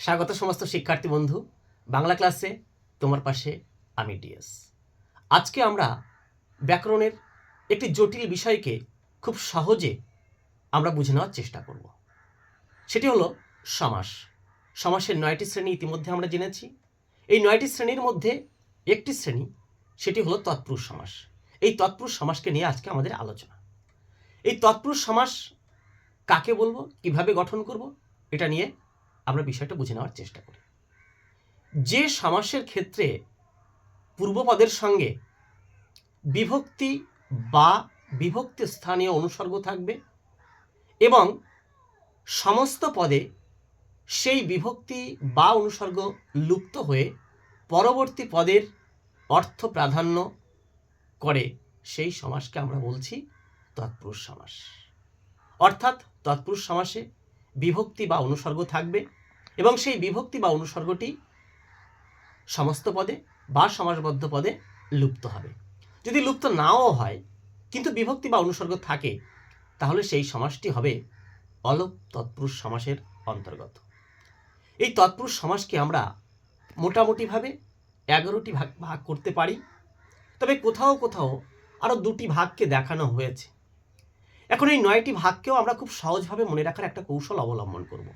স্বাগত সমস্ত শিক্ষার্থী বন্ধু। বাংলা ক্লাসে তোমার পাশে আমি ডিএস। আজকে আমরা ব্যাকরণের একটি জটিল বিষয়কে খুব সহজে আমরা বুঝে নেওয়ার চেষ্টা করব। সেটি হলো সমাস। সমাসের নয়টি শ্রেণি ইতিমধ্যে আমরা জেনেছি। এই নয়টি শ্রেণির মধ্যে একটি শ্রেণি, সেটি হলো তৎপুরুষ সমাস। এই তৎপুরুষ সমাসকে নিয়ে আজকে আমাদের আলোচনা। এই তৎপুরুষ সমাস কাকে বলব, কীভাবে গঠন করব, এটা নিয়ে আমরা বিষয়টা বুঝে নেওয়ার চেষ্টা করি। যে সমাসের ক্ষেত্রে পূর্বপদের সঙ্গে বিভক্তি বা বিভক্তি স্থানীয় অনুসর্গ থাকবে এবং সমস্ত পদে সেই বিভক্তি বা অনুসর্গ লুপ্ত হয়ে পরবর্তী পদের অর্থ প্রাধান্য করে সেই সমাসকে আমরা বলছি তৎপুরুষ সমাস। অর্থাৎ তৎপুরুষ সমাসে বিভক্তি বা অনুসর্গ থাকবে এবং সেই বিভক্তি বা অনুসর্গটি সমস্ত পদে বা সমাসবদ্ধ পদে লুপ্ত হবে। যদি লুপ্ত নাও হয়, কিন্তু বিভক্তি বা অনুসর্গ থাকে, তাহলে সেই সমাসটি হবে অলপ তৎপুরুষ সমাসের অন্তর্গত। এই তৎপুরুষ সমাসকে আমরা মোটামুটিভাবে এগারোটি ভাগ ভাগ করতে পারি। তবে কোথাও কোথাও আরও দুটি ভাগকে দেখানো হয়েছে। এখন এই নয়টি ভাগকেও আমরা খুব সহজভাবে মনে রাখার একটা কৌশল অবলম্বন করব।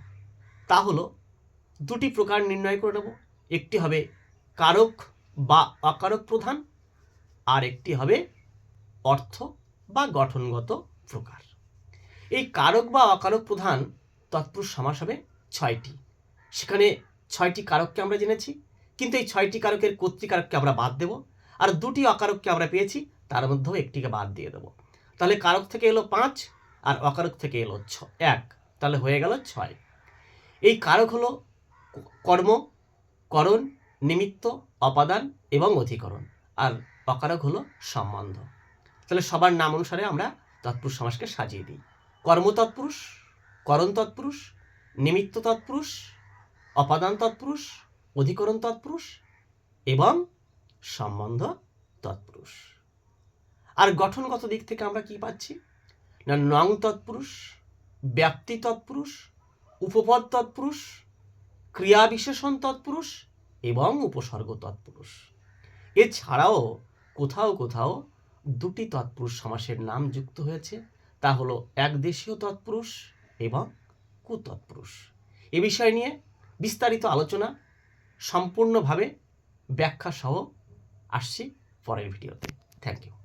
তা হলো দুটি প্রকার নির্ণয় করে নেব। একটি হবে কারক বা অকারক প্রধান, আর একটি হবে অর্থ বা গঠনগত প্রকার। এই কারক বা অকারক প্রধান তৎপুরুষ সমাস হবে ছয়টি। সেখানে ছয়টি কারককে আমরা জেনেছি, কিন্তু এই ছয়টি কারকের কর্তৃকারককে আমরা বাদ দেব, আর দুটি অকারককে আমরা পেয়েছি, তার মধ্যেও একটিকে বাদ দিয়ে দেবো। তাহলে কারক থেকে এলো পাঁচ, আর অকারক থেকে এলো ছ, এক। তাহলে হয়ে গেল ছয়। এই কারক হলো কর্ম, করণ, নিমিত্ত, অপাদান এবং অধিকরণ। আর অকারক হলো সম্বন্ধ। তাহলে সবার নাম অনুসারে আমরা তৎপুরুষ সমাসকে সাজিয়ে দিই। কর্ম তৎপুরুষ, করণ তৎপুরুষ, নিমিত্ত তৎপুরুষ, অপাদান তৎপুরুষ, অধিকরণ তৎপুরুষ এবং সম্বন্ধ তৎপুরুষ। আর গঠনগত দিক থেকে আমরা কি পাচ্ছি? না, নং তৎপুরুষ, ব্যাপ্তি তৎপুরুষ, উপপদ তৎপুরুষ ক্রিয়া বিশেষণ তৎপুরুষ এবং উপসর্গ তৎপুরুষ। এছাড়াও কোথাও কোথাও দুটি তৎপুরুষ সমাসের নাম যুক্ত হয়েছে। তা হলো একদেশীয় তৎপুরুষ এবং কুতৎপুরুষ। এ বিষয় নিয়ে বিস্তারিত আলোচনা সম্পূর্ণভাবে ব্যাখ্যা সহ আসছি পরের ভিডিওতে। Thank you